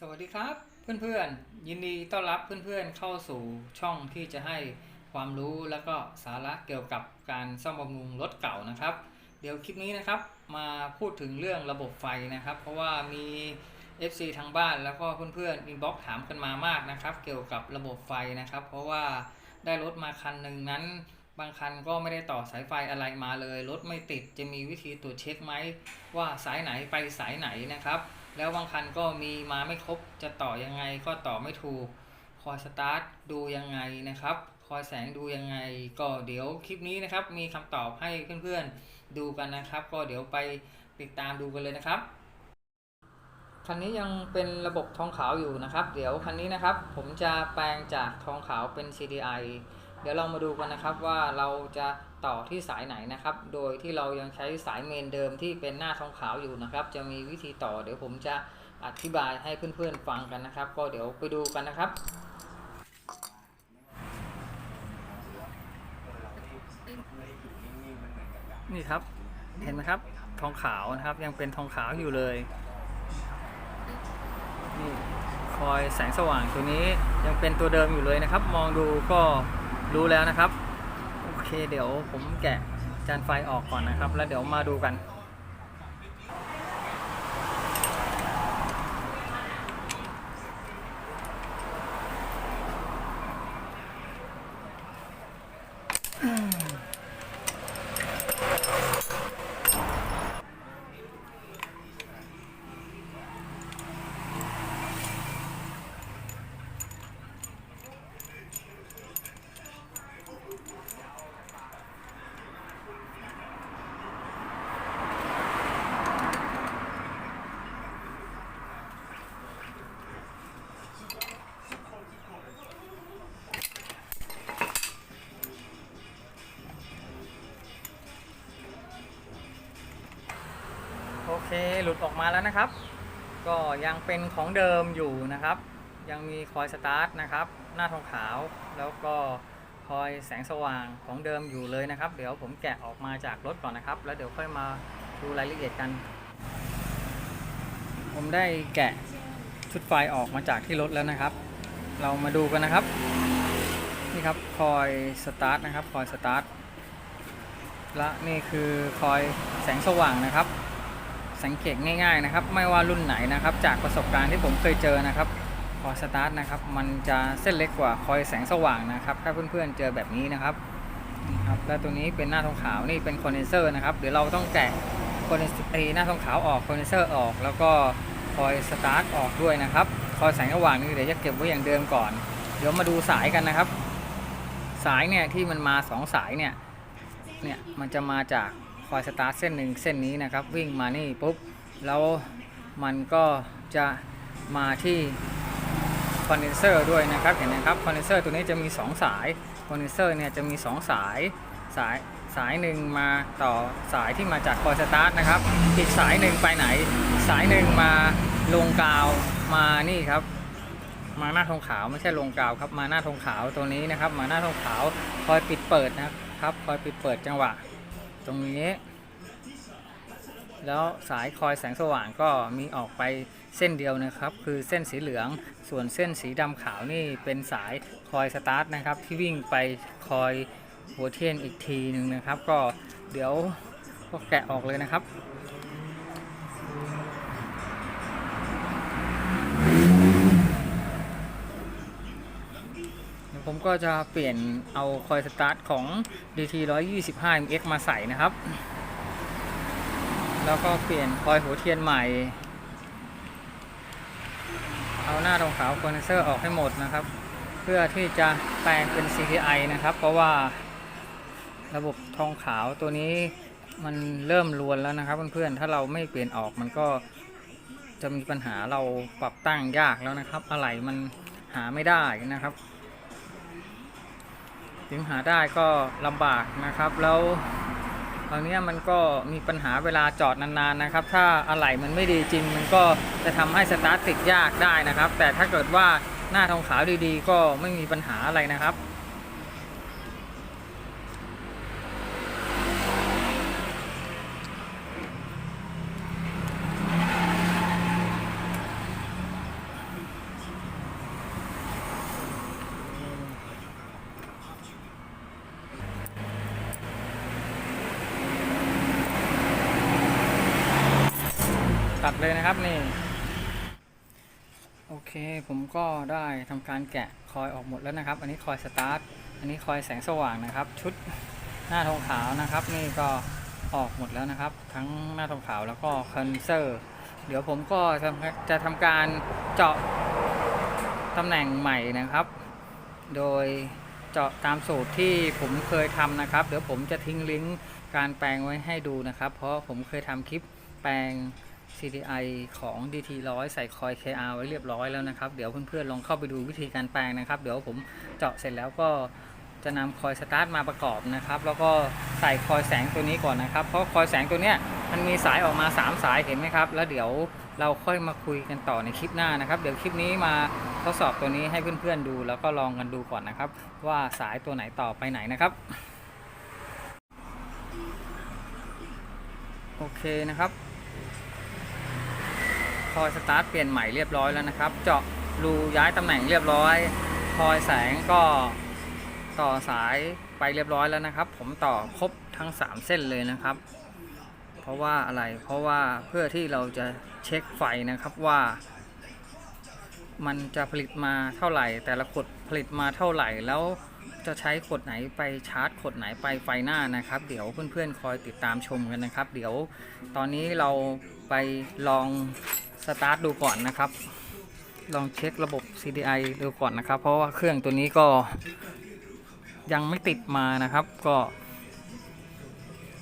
สวัสดีครับเพื่อนๆ ยินดีต้อนรับเพื่อนๆเข้าสู่ช่องที่จะให้ความรู้แล้วก็สาระเกี่ยวกับการซ่อมบำรุงรถเก่านะครับ เดี๋ยวคลิปนี้นะครับมาพูดถึงเรื่องระบบไฟนะครับ เพราะว่ามี FC ทางบ้านแล้วก็เพื่อนๆอินบ็อกถามกันมามากนะครับ เกี่ยวกับระบบไฟนะครับ เพราะว่าได้รถมาคันหนึ่งนั้น บางคันก็ไม่ได้ต่อสายไฟอะไรมาเลยรถไม่ติดจะมีวิธีตรวจเช็คไหมว่าสายไหนไปสายไหนนะครับ แล้วบางคันก็มีมาไม่ครบจะต่อยังไงก็ต่อไม่ถูก คอยสตาร์ทดูยังไงนะครับ คอยแสงดูยังไง ก็เดี๋ยวคลิปนี้นะครับ มีคำตอบให้เพื่อนๆดูกันนะครับ ก็เดี๋ยวไปติดตามดูกันเลยนะครับคันนี้ยังเป็นระบบทองขาวอยู่นะครับ เดี๋ยวคันนี้นะครับ ผมจะแปลงจากทองขาวเป็น CDI เดี๋ยวเรามาดูกันนะครับว่าเราจะต่อที่สายไหนนะครับ โดยที่เรายังใช้สายเมนเดิมที่เป็นหน้าทองขาวอยู่นะครับ จะมีวิธีต่อเดี๋ยวผมจะอธิบายให้เพื่อนๆฟังกันนะครับ ก็เดี๋ยวไปดูกันนะครับนี่ครับเห็นไหมครับทองขาวนะครับยังเป็นทองขาวอยู่เลยนี่คอยแสงสว่างตัวนี้ยังเป็นตัวเดิมอยู่เลยนะครับ มองดูก็ รู้แล้วนะครับ โอเคเดี๋ยวผมแกะจานไฟออกก่อนนะครับ แล้วเดี๋ยวมาดูกัน หลุดออกมาแล้วนะครับ ก็ยังเป็นของเดิมอยู่นะครับ ยังมีคอยสตาร์ทนะครับ หน้าทองขาว แล้วก็คอยแสงสว่างของเดิมอยู่เลยนะครับ เดี๋ยวผมแกะออกมาจากรถก่อนนะครับ แล้วเดี๋ยวค่อยมาดูรายละเอียดกัน ผมได้แกะชุดไฟออกมาจากที่รถแล้วนะครับ เรามาดูกันนะครับ นี่ครับคอยสตาร์ทนะครับคอยสตาร์ทและนี่คือคอยแสงสว่างนะครับ สังเกตง่ายๆนะครับ ไม่ว่ารุ่นไหนนะครับ จากประสบการณ์ที่ผมเคยเจอนะครับคอสตาร์ทนะครับ มันจะเส้นเล็กกว่าคอยแสงสว่างนะครับ ถ้าเพื่อนๆเจอแบบนี้นะครับนี่ครับ และตัวนี้เป็นหน้าทองขาวนี่เป็นคอนเดนเซอร์นะครับเดี๋ยวเราต้องแกะคอนเดนเซอร์หน้าทองขาวออกคอนเดนเซอร์ออก แล้วก็คอยสตาร์ทออกด้วยนะครับคอยแสงสว่างนี่เดี๋ยวจะเก็บไว้อย่างเดิมก่อน เดี๋ยวมาดูสายกันนะครับ สายเนี่ยที่มันมาสองสายเนี่ยเนี่ยมันจะมาจาก คอยสตาร์ทเส้นหนึ่งเส้นนี้นะครับ วิ่งมานี่ปุ๊บแล้วมันก็จะมาที่คอนเดนเซอร์ด้วยนะครับเห็นไหมครับคอนเดนเซอร์ตัวนี้จะมี 2 สายคอนเดนเซอร์เนี่ยจะมี 2 สายสายสายหนึ่งมาต่อสายที่มาจากคอยสตาร์ทนะครับ อีกสายหนึ่งไปไหน สายหนึ่งมาลงกาวมานี่ครับ มาหน้าทองขาวไม่ใช่ลงกาวครับมาหน้าทองขาวตัวนี้นะครับ มาหน้าทองขาวคอยปิดเปิดนะครับคอยปิดเปิดจังหวะ ตรงนี้ แล้วสายคอยแสงสว่างก็มีออกไปเส้นเดียวนะครับ คือเส้นสีเหลือง ส่วนเส้นสีดำขาวนี่เป็นสายคอยสตาร์ทนะครับ ที่วิ่งไปคอยหัวเทียนอีกทีหนึ่งนะครับ ก็เดี๋ยวก็แกะออกเลยนะครับ เดี๋ยว ผมก็จะเปลี่ยนเอาคอยสตาร์ทของ DT 125 MX มาใส่นะครับ แล้วก็เปลี่ยนคอยหัวเทียนใหม่ เอาหน้าตรงขาวคอนเดนเซอร์ออกให้หมดนะครับ เพื่อที่จะแปลงเป็น CTI นะครับ เพราะว่าระบบทองขาวตัวนี้มันเริ่มรวนแล้วนะครับเพื่อนๆ ถ้าเราไม่เปลี่ยนออกมันก็จะมีปัญหาเราปรับตั้งยากแล้วนะครับ อะไรมันหาไม่ได้นะครับ ถึงหาได้ก็ลำบากนะครับ แล้วตอนนี้มันก็มีปัญหาเวลาจอดนานๆนะครับ ถ้าอะไหล่มันไม่ดีจริง มันก็จะทำให้สตาร์ทติดยากได้นะครับ แต่ถ้าเกิดว่าหน้าทองขาวดีๆ ก็ไม่มีปัญหาอะไรนะครับ ตัดเลยนะครับนี่ โอเคผมก็ได้ทำการแกะคอยออกหมดแล้วนะครับ อันนี้คอยสตาร์ท อันนี้คอยแสงสว่างนะครับ ชุดหน้าทองขาวนะครับ นี่ก็ออกหมดแล้วนะครับ ทั้งหน้าทองขาวแล้วก็คอนเซอร์ เดี๋ยวผมก็จะจะทำการเจาะตำแหน่งใหม่นะครับ โดยเจาะตามสูตรที่ผมเคยทำนะครับ เดี๋ยวผมจะทิ้งลิงก์การแปลงไว้ให้ดูนะครับ เพราะผมเคยทำคลิปแปลง CDI ของ DT100 ใส่คอย KR ไว้เรียบร้อยแล้วนะครับ เดี๋ยวเพื่อนๆลองเข้าไปดูวิธีการแปลงนะครับ เดี๋ยวผมเจาะเสร็จแล้วก็จะนำคอยสตาร์ทมาประกอบนะครับ แล้วก็ใส่คอยแสงตัวนี้ก่อนนะครับ เพราะคอยแสงตัวเนี้ยมันมีสายออกมา 3 สายเห็นไหมครับ แล้วเดี๋ยวเราค่อยมาคุยกันต่อในคลิปหน้านะครับ เดี๋ยวคลิปนี้มาทดสอบตัวนี้ให้เพื่อนๆดู แล้วก็ลองกันดูก่อนนะครับ ว่าสายตัวไหนต่อไปไหนนะครับโอเคนะครับ คอยสตาร์ทเปลี่ยนใหม่เรียบร้อยแล้วนะครับ เจาะรูย้ายตำแหน่งเรียบร้อย คอยแสงก็ต่อสายไปเรียบร้อยแล้วนะครับ ผมต่อครบทั้ง 3 เส้นเลยนะครับ เพราะว่าอะไรเพราะว่าเพื่อที่เราจะเช็คไฟนะครับว่า มันจะผลิตมาเท่าไหร่ แต่ละขวดผลิตมาเท่าไหร่แล้วจะใช้ขวดไหนไปชาร์จขวดไหนไปไฟหน้านะครับ เดี๋ยวเพื่อนๆคอยติดตามชมกันนะครับ เดี๋ยวตอนนี้เราไปลอง สตาร์ทดูก่อนนะครับ ลองเช็คระบบ CDI ดูก่อนนะครับ เพราะว่าเครื่องตัวนี้ก็ยังไม่ติดมานะครับ ก็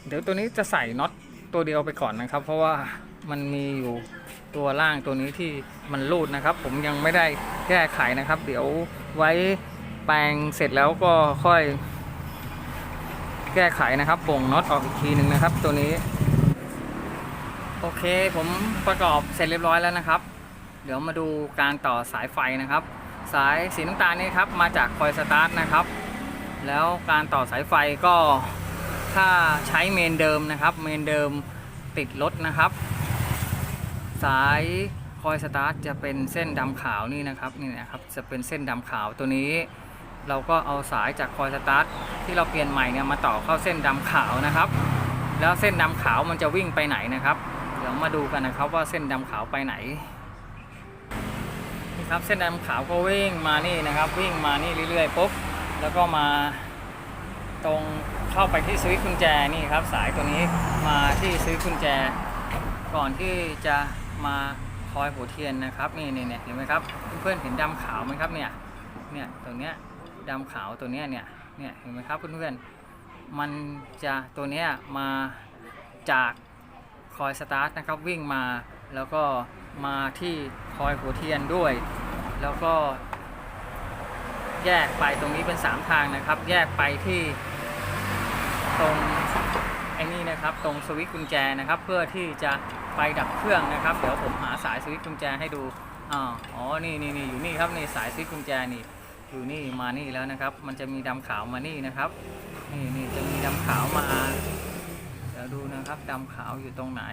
เดี๋ยวตัวนี้จะใส่น็อตตัวเดียวไปก่อนนะครับ เพราะว่ามันมีอยู่ตัวล่างตัวนี้ที่มันรูดนะครับ ผมยังไม่ได้แก้ไขนะครับ เดี๋ยวไว้แปลงเสร็จแล้วก็ค่อย แก้ไขนะครับบ่งน็อตออกอีกทีหนึ่งนะครับ ตัวนี้ โอเคผมประกอบเสร็จเรียบร้อยแล้วนะครับ เดี๋ยวมาดูการต่อสายไฟนะครับ สายสีน้ำตาลนี่ครับมาจากคอยสตาร์ทนะครับ แล้วการต่อสายไฟก็ถ้าใช้เมนเดิมนะครับเมนเดิมติดรถนะครับ สายคอยสตาร์ทจะเป็นเส้นดำขาวนี่นะครับนี่นะครับจะเป็นเส้นดำขาวตัวนี้ เราก็เอาสายจากคอยสตาร์ทที่เราเปลี่ยนใหม่เนี่ยมาต่อเข้าเส้นดำขาวนะครับ แล้วเส้นดำขาวมันจะวิ่งไปไหนนะครับ เดี๋ยวมาดูกันนะครับว่าเส้นดำขาวไปไหนนี่ครับเส้นดำขาวก็วิ่งมานี่นะครับ วิ่งมานี่เรื่อยๆปุ๊บแล้วก็มาตรงเข้าไปที่สวิตช์กุญแจนี่ครับ สายตัวนี้มาที่สวิตช์กุญแจ ก่อนที่จะมาคอยหัวเทียนนะครับนี่นี่เนี่ยเห็นไหมครับเพื่อนๆเห็นดำขาวไหมครับเนี่ยเนี่ยตรงเนี้ยดำขาวตัวเนี้ยเนี่ยเนี่ยเห็นไหมครับเพื่อนๆมันจะตัวเนี้ยมาจาก คอยสตาร์ทนะครับวิ่งมาแล้วก็มาที่คอยหัวเทียนด้วย แล้วก็ แยกไปตรงนี้เป็น 3 ทางนะครับ แยกไปที่ตรงไอ้นี่นะครับ ตรงสวิตช์กุญแจนะครับ เพื่อที่จะไปดับเครื่องนะครับ เดี๋ยวผมหาสายสวิตช์กุญแจให้ดูอาอ๋อนี่นี่นี่อยู่นี่ครับนี่สายสวิตช์กุญแจนี่อยู่นี่มานี่แล้วนะครับ มันจะมีดำขาวมานี่นะครับ นี่นี่จะมีดำขาวมา ดี๋ยวดูนะครับดำขาวอยู่ตรงไหน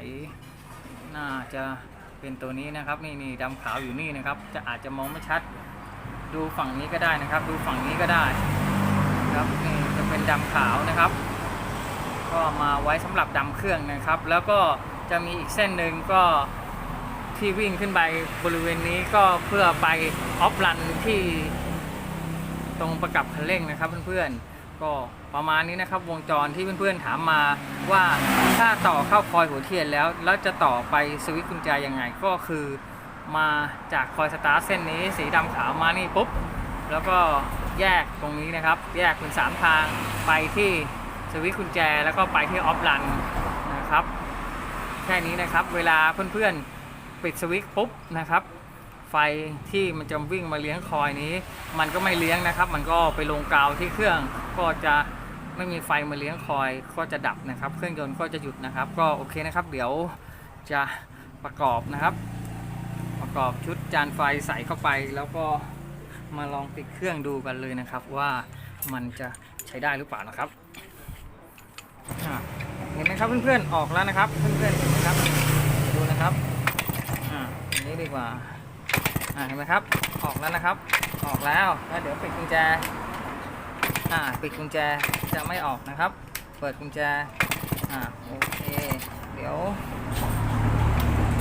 น่าจะเป็นตัวนี้นะครับ นี่นี่ดำขาวอยู่นี่นะครับ จะอาจจะมองไม่ชัด ดูฝั่งนี้ก็ได้นะครับ ดูฝั่งนี้ก็ได้ ครับนี่จะเป็นดำขาวนะครับ ก็มาไว้สำหรับดำเครื่องนะครับ แล้วก็จะมีอีกเส้นหนึ่งก็ที่วิ่งขึ้นไปบริเวณนี้ก็เพื่อไปออฟรันที่ตรงประกับคันเร่งนะครับเพื่อนๆ ก็ประมาณนี้นะครับวงจรที่เพื่อนๆถามมาว่าถ้าต่อเข้าคอยหัวเทียนแล้ว แล้วจะต่อไปสวิตช์กุญแจยังไงก็คือมาจากคอยสตาร์ทเส้นนี้สีดำขาวมานี่ปุ๊บ แล้วก็แยกตรงนี้นะครับ แยกเป็น 3 ทางไปที่สวิตช์กุญแจแล้วก็ไปที่ออฟรันนะครับ แค่นี้นะครับเวลาเพื่อนๆปิดสวิตช์ปุ๊บนะครับ ไฟที่มันจะวิ่งมาเลี้ยงคอยนี้ มันก็ไม่เลี้ยงนะครับ มันก็ไปลงกาวที่เครื่องก็จะไม่มีไฟมาเลี้ยงคอยก็จะดับนะครับ เครื่องยนต์ก็จะหยุดนะครับ ก็โอเคนะครับ เดี๋ยวจะประกอบนะครับ ประกอบชุดจานไฟใส่เข้าไป แล้วก็มาลองติดเครื่องดูกันเลยนะครับ ว่ามันจะใช้ได้หรือเปล่านะครับอะเห็นไหมครับเพื่อนๆออกแล้วนะครับ เพื่อนๆเห็นไหมครับดูนะครับอ่าอันนี้ดีกว่า อ่าเห็นไหมครับ ออกแล้วนะครับ ออกแล้วแล้วเดี๋ยวปิดกุญแจ อ่า ปิดกุญแจจะไม่ออกนะครับ เปิดกุญแจ อ่า โอเค เดี๋ยว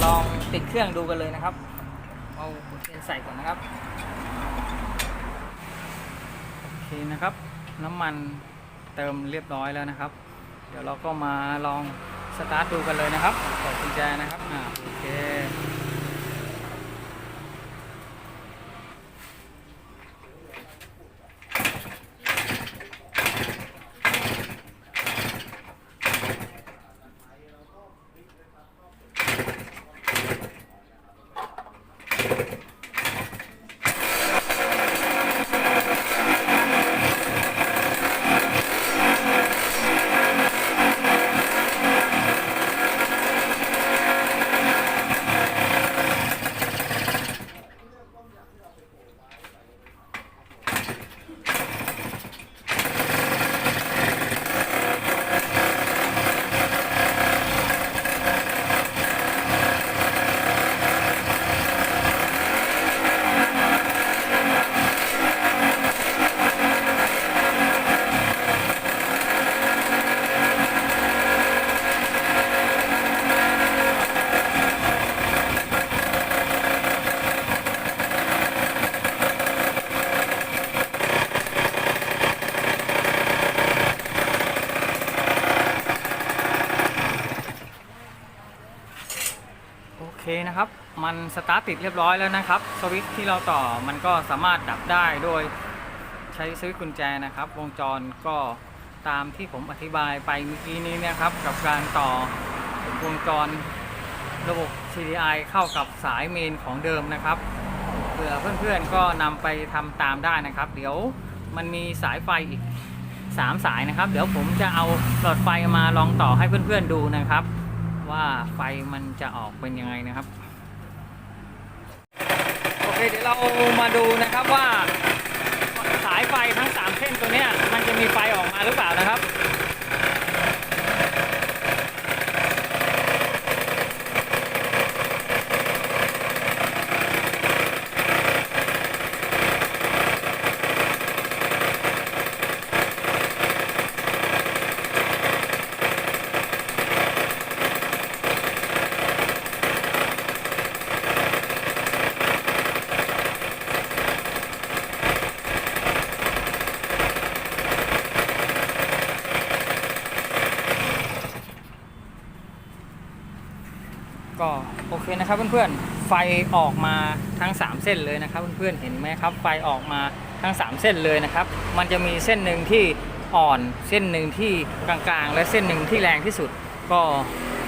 ลองติดเครื่องดูกันเลยนะครับ เอาเทียนใส่ก่อนนะครับ โอเคนะครับ น้ำมันเติมเรียบร้อยแล้วนะครับ เดี๋ยวเราก็มาลองสตาร์ทดูกันเลยนะครับกดกุญแจนะครับ อ่า โอเค นะครับ มันสตาร์ทติดเรียบร้อยแล้วนะครับ สวิตช์ที่เราต่อมันก็สามารถดับได้โดยใช้สวิตช์กุญแจนะครับ วงจรก็ตามที่ผมอธิบายไปเมื่อกี้นี้นะครับ กับการต่อวงจรระบบ CDI เข้ากับสายเมนของเดิมนะครับเผื่อเพื่อนๆก็นำไปทำตามได้นะครับ เดี๋ยวมันมีสายไฟอีก 3 สายนะครับ เดี๋ยวผมจะเอาหลอดไฟมาลองต่อให้เพื่อนๆดูนะครับ ว่าไฟมันจะออกเป็นยังไงนะครับ โอเคเดี๋ยวเรามาดูนะครับว่า สายไฟทั้ง 3 เส้นตัวเนี้ยมันจะมีไฟออกมาหรือเปล่านะครับ ก็โอเคนะครับเพื่อนๆไฟออกมาทั้ง 3 เส้นเลยนะครับเพื่อนๆเห็นไหมครับไฟออกมาทั้ง 3 เส้นเลยนะครับ มันจะมีเส้นหนึ่งที่อ่อนเส้นหนึ่งที่กลางๆ และเส้นหนึ่งที่แรงที่สุด ก็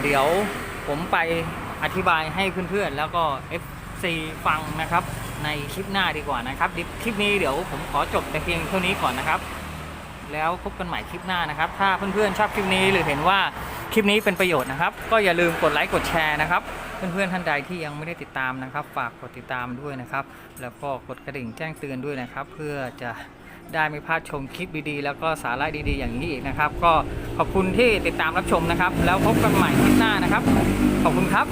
เดี๋ยวผมไปอธิบายให้เพื่อนๆ แล้วก็ FC ฟังนะครับ ในคลิปหน้าดีกว่านะครับคลิปนี้เดี๋ยวผมขอจบแต่เพียงเท่านี้ก่อนนะครับ แล้วพบกันใหม่คลิปหน้านะครับ ถ้าเพื่อนๆชอบคลิปนี้หรือเห็นว่า คลิปนี้เป็นประโยชน์นะครับ ก็อย่าลืมกดไลค์กดแชร์นะครับเพื่อนๆท่านใดที่ยังไม่ได้ติดตามนะครับ ฝากกดติดตามด้วยนะครับ แล้วก็กดกระดิ่งแจ้งเตือนด้วยนะครับ เพื่อจะได้ไม่พลาดชมคลิปดีๆ แล้วก็สาระดีๆ อย่างนี้อีกนะครับ ก็ขอบคุณที่ติดตามรับชมนะครับ แล้วพบกันใหม่คลิปหน้านะครับ ขอบคุณครับ